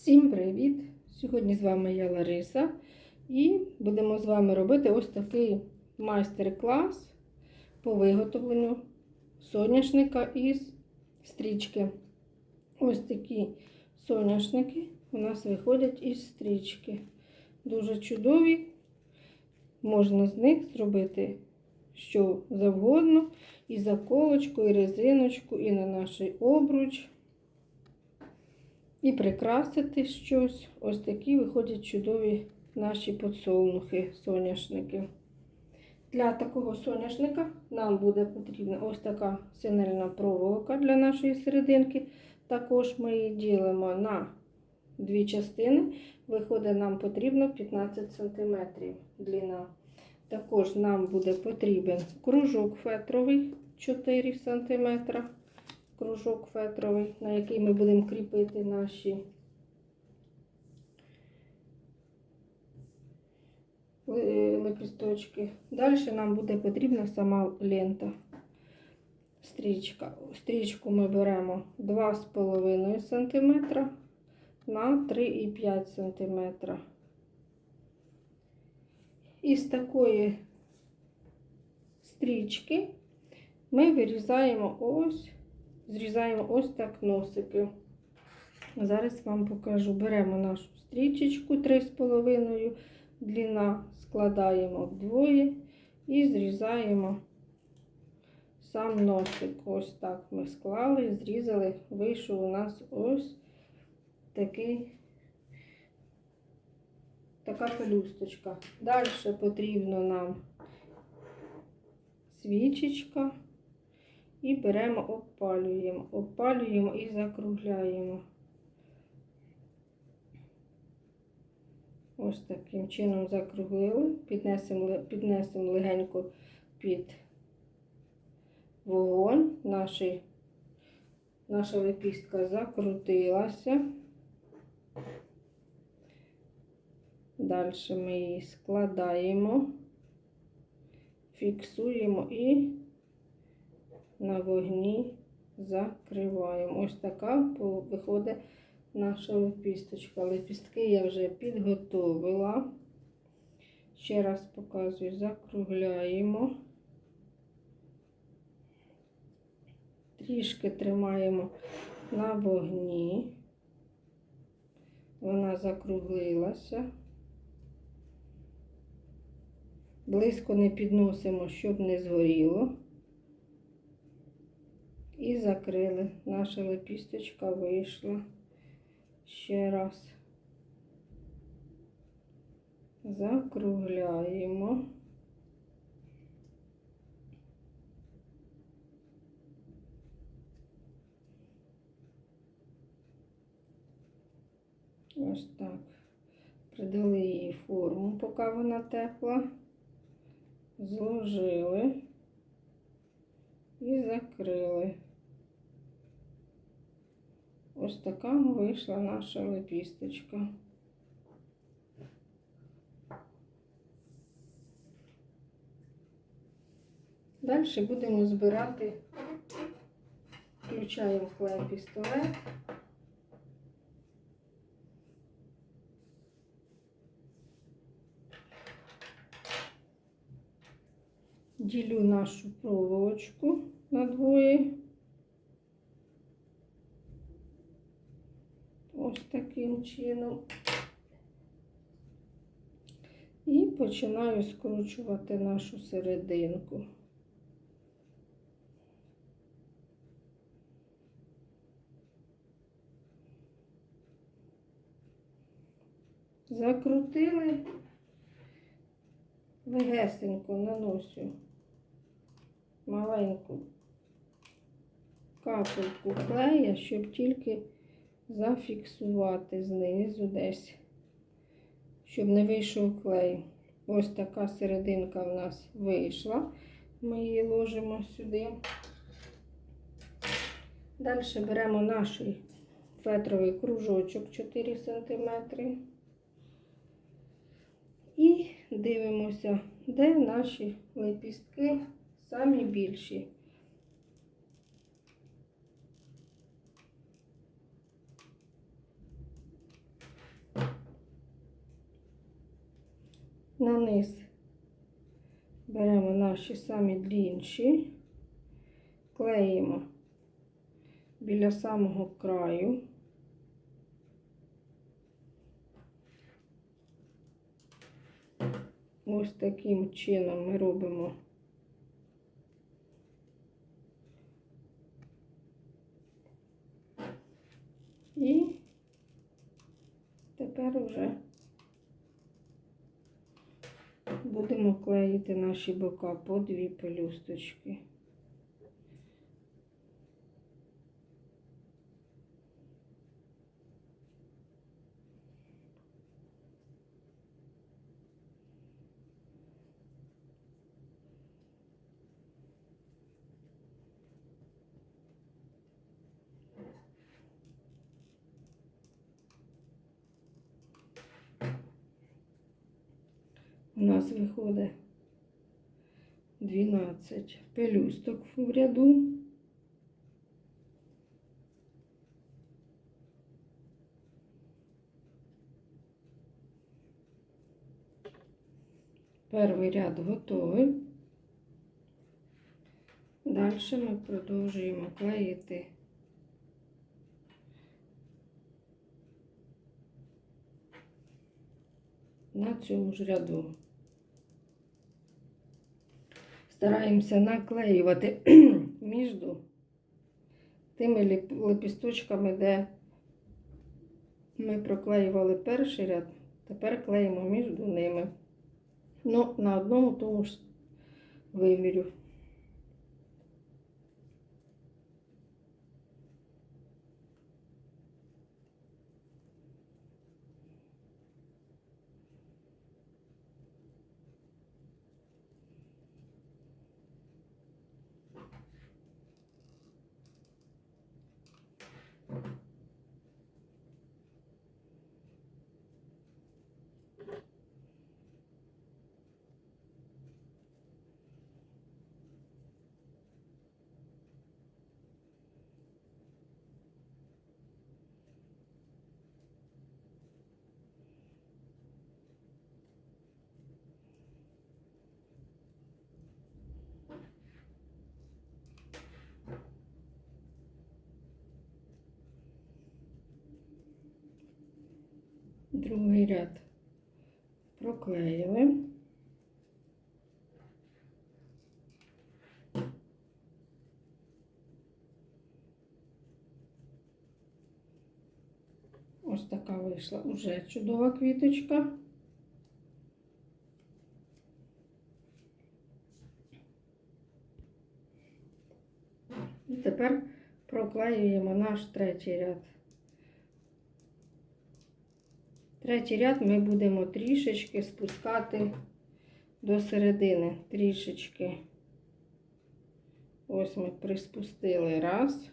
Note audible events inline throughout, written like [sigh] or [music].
Всім привіт! Сьогодні з вами я Лариса і будемо з вами робити ось такий майстер-клас по виготовленню соняшника із стрічки. Ось такі соняшники у нас виходять із стрічки. Дуже чудові. Можна з них зробити що завгодно, і заколочку, і резиночку, і на наш обруч. І прикрасити щось. Ось такі виходять чудові наші подсолнухи, соняшники. Для такого соняшника нам буде потрібна ось така синельна проволока для нашої серединки. Також ми її ділимо на дві частини. Виходить, нам потрібно 15 см длина. Також нам буде потрібен кружок фетровий 4 см кружок фетровий, на який ми будемо кріпити наші лепісточки. Далі нам буде потрібна сама лента. Стрічка. Стрічку ми беремо 2,5 см на 3,5 см. Із такої стрічки ми вирізаємо ось зрізаємо ось так носики. Зараз вам покажу. Беремо нашу стрічечку 3,5 длина, складаємо вдвоє і зрізаємо сам носик. Ось так ми склали, зрізали, вийшов у нас ось такий. Така пелюсточка. Далі потрібно нам свічечка. І беремо, опалюємо, опалюємо і закругляємо. Ось таким чином закруглили, піднесемо піднесемо легенько під вогонь. Наші, наша лепістка закрутилася. Далі ми її складаємо, фіксуємо і на вогні закриваємо. Ось така виходить наша лепісточка. Лепістки я вже підготовила. Ще раз показую, закругляємо. Трішки тримаємо на вогні. Вона закруглилася. Близько не підносимо, щоб не згоріло. І закрили. Наша лепісточка вийшла. Ще раз закругляємо. Ось так. Придали їй форму, поки вона тепла, зложили і закрили. Ось така вийшла наша лепісточка. Далі будемо збирати, включаємо клей пістолет. Ділю нашу проволочку на двоє. Ось таким чином. І починаю скручувати нашу серединку. Закрутили, легесенько наносю маленьку капельку клея, щоб тільки зафіксувати знизу десь, щоб не вийшов клей. Ось така серединка в нас вийшла. Ми її ложимо сюди. Далі беремо наш фетровий кружочок 4 см. І дивимося, де наші лепістки самі більші. На низ беремо наші самі длінші, клеїмо біля самого краю. Ось таким чином ми робимо і тепер вже будемо клеїти наші бока по дві пелюсточки. У нас виходить 12 пелюсток в ряду. Перший ряд готовий. Далі ми продовжуємо клеїти на цьому ж ряду. Стараємося наклеювати [clears throat] між тими лепісточками, де ми проклеювали перший ряд, тепер клеїмо між ними. Ну, на одному тому ж вимірю. Другий ряд проклеїли. Ось така вийшла уже чудова квіточка. І тепер проклеюємо наш третій ряд. Третій ряд ми будемо трішечки спускати до середини. Трішечки. Ось ми приспустили раз.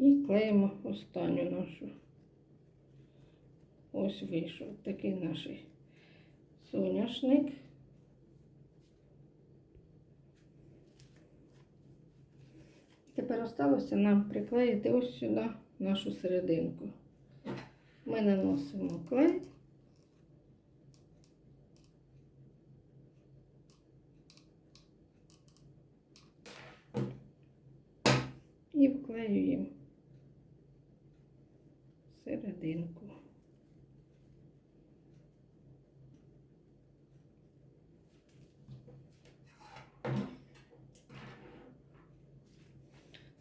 І клеїмо останню нашу. Ось вийшов такий наш соняшник. Тепер осталося нам приклеїти ось сюди нашу серединку. Ми наносимо клей. І вклеюємо серединку.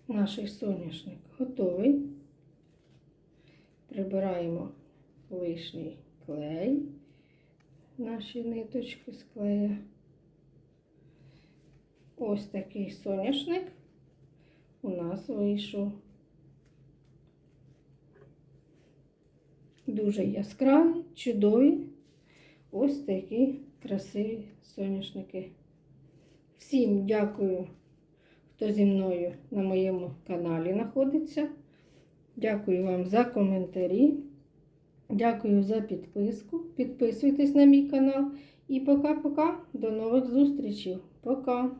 Наш соняшник готовий. Прибираємо лишній клей, наші ниточки з клея. ось такий соняшник у нас вийшов. Дуже яскраві, чудові. Ось такі красиві соняшники. Всім дякую, хто зі мною на моєму каналі знаходиться. Дякую вам за коментарі. Дякую за підписку. Підписуйтесь на мій канал. І пока-пока. До нових зустрічей. Пока!